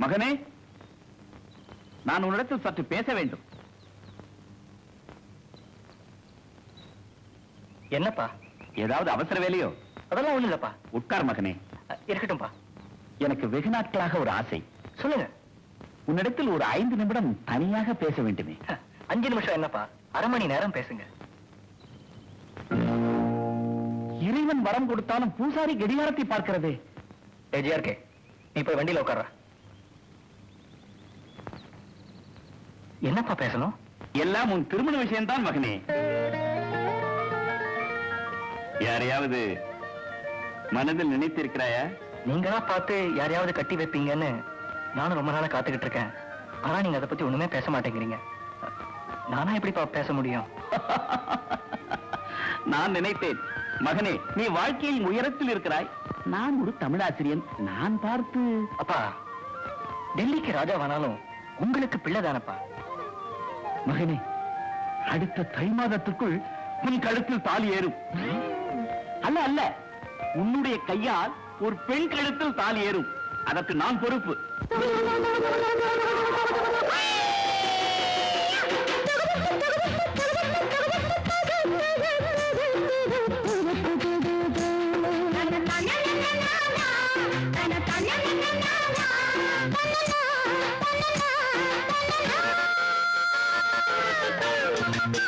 மகனே நான் உன்னிடத்தில் சற்று பேச வேண்டும். என்னப்பா? ஏதாவது அவசர வேலையோ? அதெல்லாம் ஒண்ணு இல்லப்பா. உட்கார் மகனே. இருக்கட்டும்பா. எனக்கு வெகு நாட்களாக ஒரு ஆசை. சொல்லுங்க. உன்னிடத்தில் ஒரு ஐந்து நிமிடம் தனியாக பேச வேண்டுமே. அஞ்சு நிமிஷம் என்னப்பா? அரை மணி நேரம் பேசுங்க. இறைவன் வரம் கொடுத்தாலும் பூசாரி கடிகாரத்தை பார்க்கிறதே. ஏஜிஆர்கே நீ போய் வண்டியில உட்கார்ற. என்னப்பா பேசணும்? எல்லாம் உன் திருமண விஷயம்தான் மகனே. யாரையாவது மனதில் நினைத்திருக்கிறாயா? நீங்க தான் பார்த்து யாரையாவது கட்டி வைப்பீங்கன்னு நானும் ரொம்ப நாளா காத்துக்கிட்டு இருக்கேன். ஆனா நீங்க அதை பத்தி ஒண்ணுமே பேச மாட்டேங்கிறீங்க. நானா எப்படிப்பா பேச முடியும்? நான் நினைத்தேன். மகனே நீ வாழ்க்கையில் உயரத்தில் இருக்கிறாய். நான் ஒரு தமிழாசிரியன். நான் பார்த்து அப்பா டெல்லிக்கு ராஜாவானாலும் உங்களுக்கு பிள்ளை தானப்பா மகனே அடுத்த தை மாதத்துக்குள் உன் கழுத்தில் தாலி ஏறும் அல்ல அல்ல உன்னுடைய கையால் ஒரு பெண் கழுத்தில் தாலி ஏறும். அதற்கு நான் பொறுப்பு.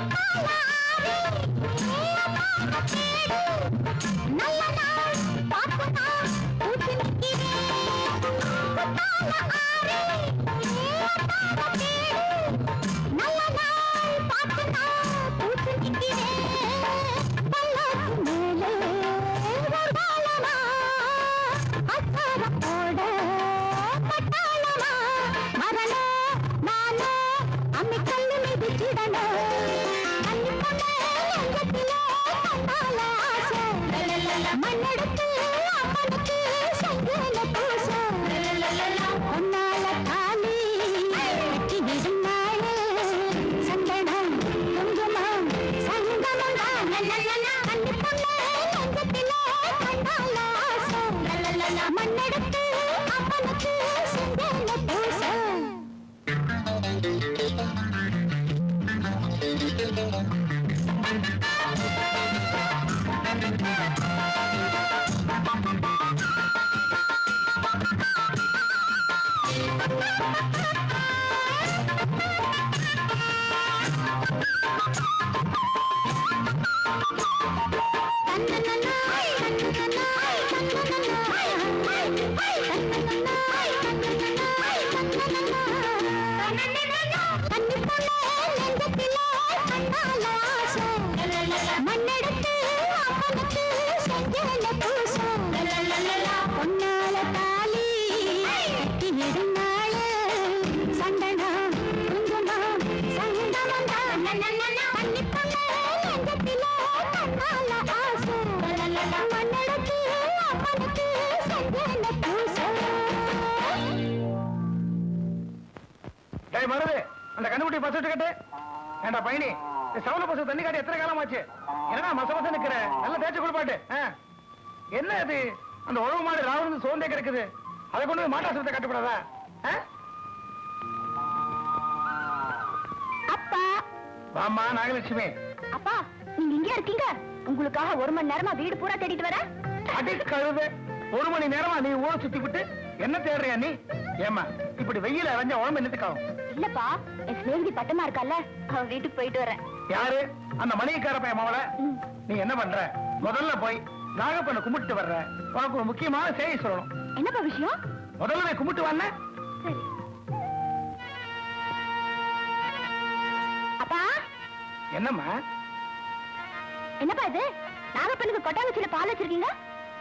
நல்ல ஏய் மருது அந்த கண்ணுக்குட்டி பஸ் கட்டு ஏண்டா பயணி சவுல பஸ் தண்ணி காட்டி எத்தனை காலம் ஆச்சு என்னடா மச மச நிக்கிற நல்ல தேய்ச்சி குளிப்பாட்டு. என்ன அது? அந்த உழவு மாடு ராவணன் சோர்ந்தே கிடக்குது. அதை கொண்டு போய் மாட்டாசுரத்தை கட்டுப்படாதா? அப்பா. வாம்மா நாகலட்சுமி. அப்பா நீங்க இங்கே இருக்கீங்க? உங்களுக்காக ஒரு மணி நேரமா வீடு பூரா தேடிட்டு வரேன். அடி கழுது. ஒரு மணி நேரமா நீ ஊரை சுத்தி விட்டு என்ன தேடுறியா நீ? ஏமா இப்படி வெயில அரைஞ்ச உடம்பு என்னத்துக்காகும்? இல்லப்பா என் சிநேகிதி பட்டமா இருக்கால அவ வீட்டுக்கு போயிட்டு வரேன். யாரு? அந்த மணியக்கார பையன் மவள. நீ என்ன பண்ற? முதல்ல போய் நாகப்பண்ண கும்பிட்டு வர்ற. உனக்கு ஒரு முக்கியமான செய்தி சொல்லணும். என்னப்பா விஷயம்? முதல்ல போய் கும்பிட்டு சரி. அப்பா? என்னம்மா? என்னப்பா இது? நாகப்பனுக்கு கொட்டாங்குச்சியில பால் வச்சிருக்கீங்க?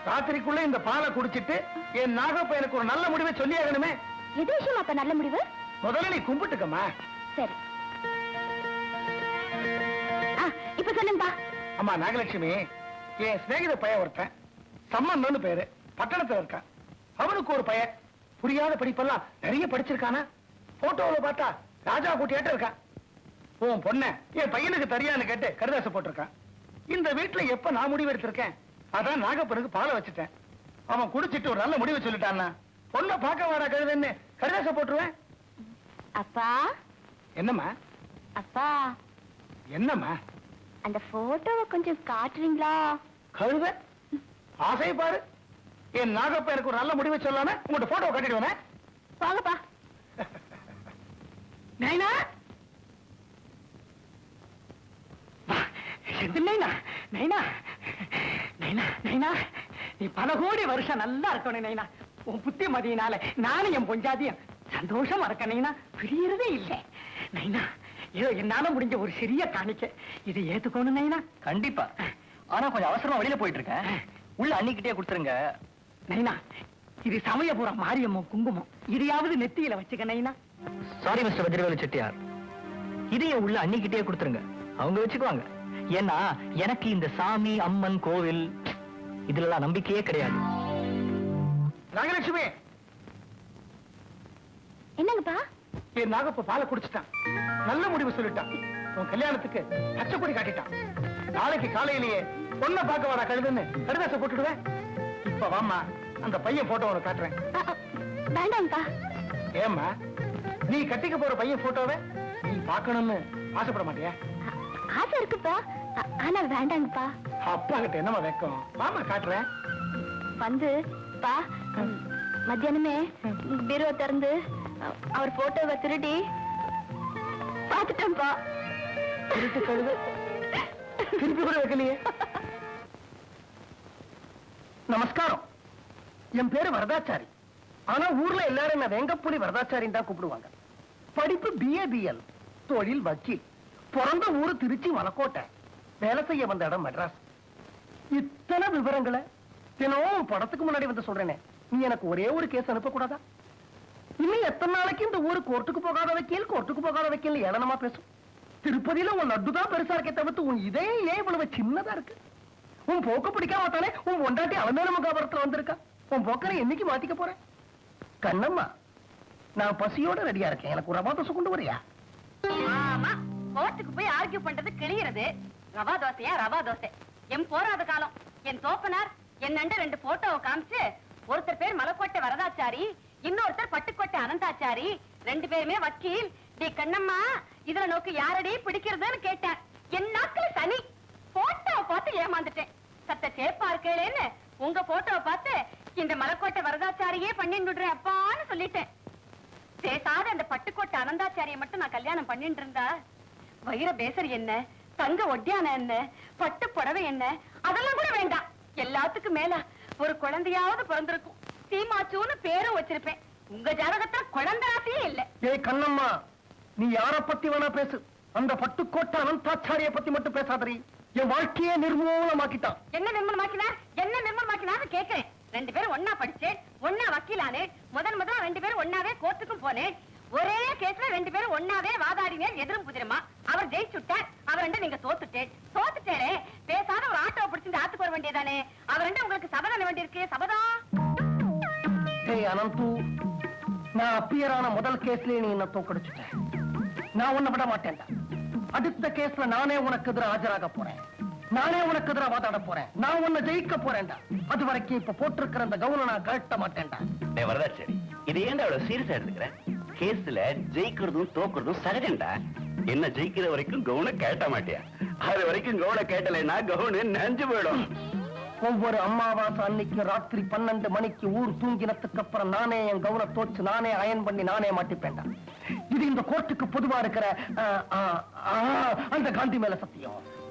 ராத்திரிக்குள்ள இந்த பாலை குடிச்சிட்டு என் நாகப்பையனுக்கு ஒரு நல்ல முடிவை சொல்லி ஆகணுமே. எது விஷயம் அப்ப நல்ல முடிவு? முதல்ல நீ கும்பிட்டுக்கம்மா. சரி. இப்ப சொல்லுங்கப்பா. அம்மா நாகலட்சுமி என் சிநேகித பையன் ஒருத்தன். சம்மந்தம்னு பேரு. பட்டணத்துல இருக்கான். அவனுக்கு ஒரு பையன். புரியாத படிப்பெல்லாம் நிறைய படிச்சிருக்கானா? போட்டோவில் பார்த்தா ராஜா கூட்டியாட்ட இருக்கான். உன் பொண்ண என் பையனுக்கு தெரியான்னு கேட்டு கருதாசை போட்டிருக்கான். இந்த வீட்டுல எப்ப நான் முடிவு எடுத்திருக்கேன்? அதான் நாகப்பனுக்கு பாலை வச்சுட்டேன். அவன் குடிச்சிட்டு ஒரு நல்ல முடிவு சொல்லிட்டான்னா பொண்ணை பார்க்க வாடா கழுதுன்னு கருதாசை போட்டுருவேன். அப்பா. என்னம்மா? அப்பா. என்னம்மா? அந்த போட்டோவை கொஞ்சம் காட்டுறீங்களா? கழுத? ஆசை பாரு. என் நாகப்ப எனக்கு ஒரு நல்ல முடிவை சொல்லாம உங்கள்ட்ட போட்டோ கட்டிடுவேனே வாங்கப்பா. நைனா? நைனா? நைனா? நைனா நைனா நீ பல கோடி வருஷம் நல்லா இருக்கணும் நைனா. உன் புத்தி மதியினால நானும் என் பொஞ்சாதியும் சந்தோஷமா இருக்க நைனா. பிரியறதே இல்லை. நைனா ஏதோ என்னால முடிஞ்ச ஒரு சிறிய காணிக்க இது ஏத்துக்கணும் நைனா. கண்டிப்பா. ஆனா கொஞ்சம் அவசரமா வெளியில போயிட்டு இருக்கேன் உள்ள அன்னிக்கிட்டே கொடுத்துருங்க. நைனா இது சமயபுரம் மாரியம்மன் குங்குமம். இதையாவது நெத்தியில வச்சுக்க நைனா. Sorry mister Vajravelu Chettiar. இதையும் உள்ள அன்னிக்கிட்டே கொடுத்துருங்க. அவங்க வச்சுக்குவாங்க. ஏன்னா எனக்கு இந்த சாமி அம்மன் கோவில் இதுலலாம் நம்பிக்கையே கிடையாது. நாகலட்சுமி! என்னங்கப்பா? என் நாகப்ப பாலை குடிச்சிட்டான். நல்ல முடிவு சொல்லிட்டான். உன் கல்யாணத்துக்கு பச்சைப்பொடி காட்டிட்டான். நாளைக்கு காலையிலேயே பொண்ணை பார்க்க வாடா கழுதுன்னு கடுதாசை போட்டுடுவேன். இப்ப வாம்மா அந்த பையன் போட்டோ உனக்கு காட்டுறேன். வேண்டாங்கப்பா. ஏம்மா நீ கட்டிக்க போற பையன் போட்டோவை நீ பார்க்கணும்னு ஆசைப்பட மாட்டியா? ஆசை இருக்குப்பா. ஆனா வேண்டாங்கப்பா. அப்பா கிட்ட என்னம்மா வெக்கம்? மாமா காட்டுறேன். வந்து பா மத்தியானமே பீரோ திறந்து அவர் போட்டோவை திருடி பார்த்துட்டேன்ப்பா. திருட்டு கழுது. திருப்பி கூட வைக்கலையே. நமஸ்காரம். என் பேரு வரதாச்சாரி. ஆனா ஊர்ல எல்லாரும் என்ன வெங்கப்புலி வரதாச்சாரின்னு தான் கூப்பிடுவாங்க. படிப்பு பிஏ பிஎல் தொழில் வக்கீல். பிறந்த ஊரு திருச்சி மலக்கோட்டை வேலை செய்ய வந்த இடம் மெட்ராஸ். இத்தனை விவரங்களை தினமும் படத்துக்கு முன்னாடி வந்து சொல்றேனே. நீ எனக்கு ஒரே ஒரு கேஸ் அனுப்பக்கூடாதா? இன்னும் எத்தனை நாளைக்கு இந்த ஊரு கோர்ட்டுக்கு போகாத வக்கீல் கோர்ட்டுக்கு போகாத வக்கீல் ஏளனமா பேசும்? திருப்பதியில உன் லட்டு தான் பெருசா இருக்கே தவிர்த்து உன் இதே ஏன் இவ்வளவு சின்னதா இருக்கு? உன் போக்க பிடிக்காம தானே உன் ஒன்றாட்டி அலமேல முகாபுரத்துல வந்திருக்கா? உன் போக்கரை என்னைக்கு மாத்திக்க போறேன் கண்ணம்மா நான் பசியோட ரெடியா இருக்கேன். எனக்கு ஒரு ரவா கொண்டு வரியா? கோர்ட்டுக்கு போய் ஆர்கியூ பண்றது கிளியறது ரவா தோசையா ரவா தோசை. என் போராத காலம். என் தோப்பனார் என் நண்ட ரெண்டு போட்டோவை காமிச்சு ஒருத்தர் பேர் மலக்கோட்டை வரதாச்சாரி இன்னொருத்தர் பட்டுக்கோட்டை அனந்தாச்சாரி ரெண்டு பேருமே வக்கீல். டி கண்ணம்மா இதுல நோக்கு யாரடி பிடிக்கிறதுன்னு கேட்டேன். என் நாக்குல சனி. போட்டோவை பார்த்து ஏமாந்துட்டேன். சத்த சேப்பா இருக்கேன்னு உங்க போட்டோவை பார்த்து இந்த மலக்கோட்டை வரதாச்சாரியே பண்ணிடுறேன் அப்பான்னு சொல்லிட்டேன். பேசாத அந்த பட்டுக்கோட்டை அனந்தாச்சாரியை மட்டும் நான் கல்யாணம் பண்ணிட்டு இருந்தா வைர பேசர் என்ன? தங்க ஒட்டியான என்ன? பட்டு புடவை என்ன? அதெல்லாம் கூட வேண்டாம். எல்லாத்துக்கும் மேல ஒரு குழந்தையாவது பிறந்திருக்கும். சீமாச்சூன்னு பேரும் வச்சிருப்பேன். உங்க ஜாதகத்துல குழந்தை ராசியே இல்ல. ஏய் கண்ணம்மா நீ யார பத்தி வேணா பேசு. அந்த பட்டுக்கோட்டை அனந்தாச்சாரிய பத்தி மட்டும் பேசாதரி என் வாழ்க்கையே நிர்மூலமாக்கிட்டான். என்ன நிர்மலமாக்கினார் என்ன நிர்மலமாக்கினார்னு கேக்குறேன். ரெண்டு பேரும் ஒன்னா படிச்சேன் ஒன்னா வக்கீலானே முதன் முதல்ல ரெண்டு பேரும் ஒன்னாவே கோர்ட்டுக்கும் போனேன். ஒரே கேஸ்ல ரெண்டு பேரும் ஒன்னாவே வாதாடினேன் எதிரும் புதிரமா. அவர் ஜெயிச்சுட்டார் அவர் ரெண்டு நீங்க தோத்துட்டேன். தோத்துட்டேரே பேசாத ஒரு ஆட்டோ பிடிச்சிட்டு ஆத்துக்கு வர வேண்டியதானே. அவர் ரெண்டு உங்களுக்கு சபதம் வேண்டியிருக்கு சபதம். ஏய் அனந்து. நான் அப்பியரான முதல் கேஸ்லயே நீ என்ன தோக்கடிச்சுட்டேன் நான் உன்னை விட மாட்டேன்டா. அடுத்த கேஸ்ல நானே உனக்கு எதிராக ஆஜராக போறேன். நானே உனக்கு எதிராக வாதாட போறேன். நான் உன்னை ஜெயிக்க போறேன்டா. அது வரைக்கும் இப்ப போட்டிருக்கிற அந்த கவுனை நான் கழட்ட மாட்டேன்டா. டேய் வரதாச்சேரி இது ஏன்டா அவ்வளவு சீரியஸா எடுத்துக்கிறேன் கேஸ்ல ஜெயிக்கிறதும் தோக்குறதும் சகஜம்டா. என்ன ஜெயிக்கிற வரைக்கும் கவுன கேட்ட மாட்டியா? அது வரைக்கும் கவுன கேட்டலைன்னா கவுனு நஞ்சு போயிடும். ஒவ்வொரு அம்மாவாசை அன்னைக்கு ராத்திரி பன்னெண்டு மணிக்கு ஊர் தூங்கினத்துக்கு அப்புறம் நானே என் கவுன தோச்சு நானே அயன் பண்ணி நானே மாட்டிப்பேன்டா. இது இந்த கோர்ட்டுக்கு பொதுவா இருக்கிற அந்த காந்தி மேல சத்தியம்.